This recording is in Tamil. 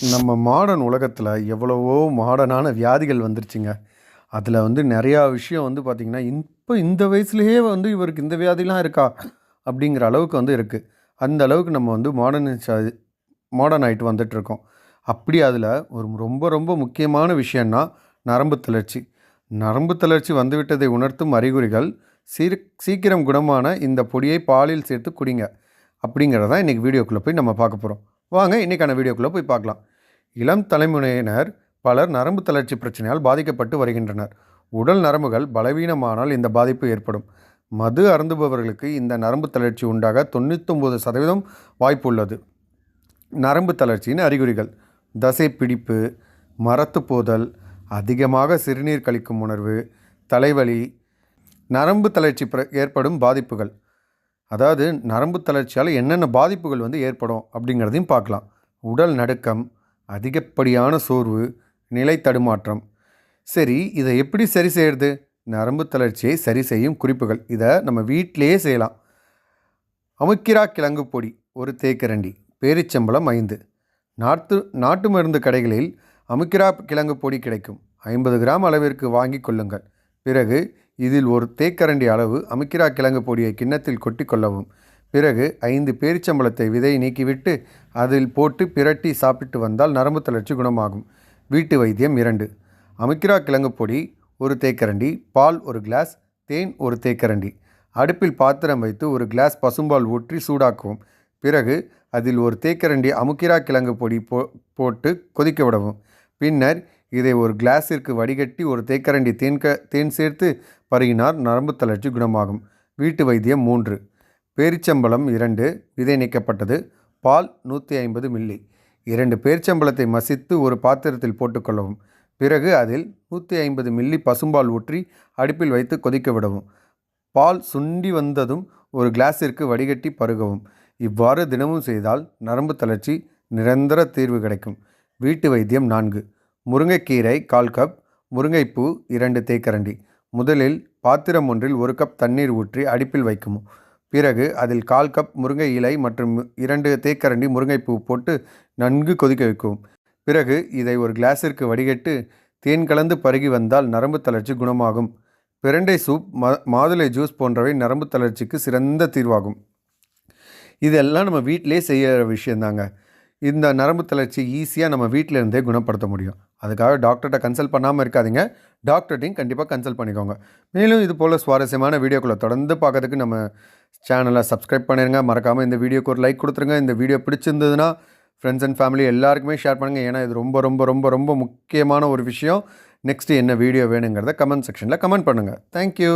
நம்ம மாடர்ன் உலகத்தில் எவ்வளவோ மாடர்னான வியாதிகள் வந்துருச்சுங்க. அதில் வந்து நிறையா விஷயம் வந்து பார்த்திங்கன்னா இப்போ இந்த வயசுலேயே வந்து இவருக்கு இந்த வியாதிலாம் இருக்கா? அப்படிங்கிற அளவுக்கு வந்து இருக்குது அந்த அளவுக்கு நம்ம வந்து மாடர்னைஸ் மாடர்ன் ஆகிட்டு வந்துட்டுருக்கோம். அப்படி அதில் ஒரு ரொம்ப ரொம்ப முக்கியமான விஷயம்னா நரம்பு தளர்ச்சி. நரம்பு தளர்ச்சி வந்துவிட்டதை உணர்த்தும் அறிகுறிகள் சீர் சீக்கிரம் குணமான இந்த பொடியை பாலில் சேர்த்து குடிங்க. அப்படிங்கிறதான் இன்றைக்கி வீடியோக்குள்ளே போய் நம்ம பார்க்க போகிறோம் வாங்க இன்றைக்கான வீடியோக்குள்ளே போய் பார்க்கலாம். இளம் தலைமுறையினர் பலர் நரம்பு தளர்ச்சி பிரச்சனையால் பாதிக்கப்பட்டு வருகின்றனர். உடல் நரம்புகள் பலவீனமானால் இந்த பாதிப்பு ஏற்படும். மது அருந்துபவர்களுக்கு இந்த நரம்பு தளர்ச்சி உண்டாக தொண்ணூத்தொம்பது சதவீதம் வாய்ப்பு உள்ளது நரம்பு தளர்ச்சியின் அறிகுறிகள். தசை பிடிப்பு மரத்து போதல் அதிகமாக சிறுநீர் கழிக்கும் உணர்வு தலைவலி நரம்பு தளர்ச்சி ஏற்படும் பாதிப்புகள். அதாவது நரம்பு தளர்ச்சியால் என்னென்ன பாதிப்புகள் வந்து ஏற்படும் அப்படிங்கிறதையும் பார்க்கலாம். உடல் நடுக்கம் அதிகப்படியான சோர்வு நிலை தடுமாற்றம். சரி இதை எப்படி சரி செய்கிறது நரம்பு தளர்ச்சியை சரி செய்யும் குறிப்புகள். இதை நம்ம வீட்டிலேயே செய்யலாம். அமுக்கிரா கிழங்கு பொடி ஒரு தேக்கரண்டி பேரிச்சம்பளம் ஐந்து. நாட்டு நாட்டு மருந்து கடைகளில் அமுக்கிரா கிழங்கு பொடி கிடைக்கும். ஐம்பது கிராம் அளவிற்கு வாங்கி கொள்ளுங்கள். பிறகு இதில் ஒரு தேக்கரண்டி அளவு அமுக்கிரா கிழங்கு பொடியை கிண்ணத்தில் கொட்டி கொள்ளவும். பிறகு ஐந்து பேரிச்சம்பளத்தை விதை நீக்கிவிட்டு அதில் போட்டு பிரட்டி சாப்பிட்டு வந்தால் நரம்பு தளர்ச்சி குணமாகும். வீட்டு வைத்தியம் இரண்டு. அமுக்கிரா கிழங்கு பொடி ஒரு தேக்கரண்டி பால் ஒரு கிளாஸ் தேன் ஒரு தேக்கரண்டி. அடுப்பில் பாத்திரம் வைத்து ஒரு கிளாஸ் பசும்பால் ஊற்றி சூடாக்கவும். பிறகு அதில் ஒரு தேக்கரண்டி அமுக்கிரா கிழங்கு பொடி போ போட்டு கொதிக்க விடவும். பின்னர் இதை ஒரு கிளாஸிற்கு வடிகட்டி ஒரு தேக்கரண்டி தேன்க தேன் சேர்த்து பருகினார் நரம்பு தளர்ச்சி குணமாகும். வீட்டு வைத்தியம் மூன்று. பேரிச்சம்பழம் இரண்டு விதை நீக்கப்பட்டது பால் நூற்றி ஐம்பது மில்லி. இரண்டு பேரிச்சம்பழத்தை மசித்து ஒரு பாத்திரத்தில் போட்டுக்கொள்ளவும் பிறகு அதில் நூற்றி ஐம்பது மில்லி பசும்பால் ஊற்றி அடுப்பில் வைத்து கொதிக்க விடவும். பால் சுண்டி வந்ததும் ஒரு கிளாஸிற்கு வடிகட்டி பருகவும். இவ்வாறு தினமும் செய்தால் நரம்பு தளர்ச்சி நிரந்தர தீர்வு கிடைக்கும். வீட்டு வைத்தியம் நான்கு. முருங்கைக்கீரை கால் கப் முருங்கைப்பூ இரண்டு தேக்கரண்டி. முதலில் பாத்திரம் ஒன்றில் ஒரு கப் தண்ணீர் ஊற்றி அடுப்பில் வைக்குமோ பிறகு அதில் கால் கப் முருங்கை இலை மற்றும் இரண்டு தேக்கரண்டி முருங்கைப்பூ போட்டு நன்கு கொதிக்க வைக்கும். பிறகு இதை ஒரு கிளாஸிற்கு வடிகட்டு தேன் கலந்து பருகி வந்தால் நரம்பு தளர்ச்சி குணமாகும். பிரண்டை சூப் ம மாதுளை ஜூஸ் போன்றவை நரம்பு தளர்ச்சிக்கு சிறந்த தீர்வாகும். இதெல்லாம் நம்ம வீட்டிலே செய்கிற விஷயந்தாங்க. இந்த நரம்பு தளர்ச்சி ஈஸியாக நம்ம வீட்டில் இருந்தே குணப்படுத்த முடியும். அதுக்காக டாக்டர்கிட்ட கன்சல்ட் பண்ணாமல் இருக்காதீங்க. டாக்டர்கிட்டையும் கண்டிப்பாக கன்சல்ட் பண்ணிக்கோங்க. மேலும் இது போல் சுவாரஸ்யமான வீடியோக்களை தொடர்ந்து பார்க்கறதுக்கு நம்ம சேனலை சப்ஸ்கிரைப் பண்ணிடுங்க மறக்காமல் இந்த வீடியோக்கு ஒரு லைக் கொடுத்துருங்க. இந்த வீடியோ பிடிச்சிருந்ததுன்னா ஃப்ரெண்ட்ஸ் அண்ட் ஃபேமிலி எல்லாருக்குமே ஷேர் பண்ணுங்கள் ஏன்னா இது ரொம்ப ரொம்ப ரொம்ப ரொம்ப முக்கியமான ஒரு விஷயம். நெக்ஸ்ட்டு என்ன வீடியோ வேணுங்கிறத கமெண்ட் செக்ஷனில் கமெண்ட் பண்ணுங்கள் தேங்க்யூ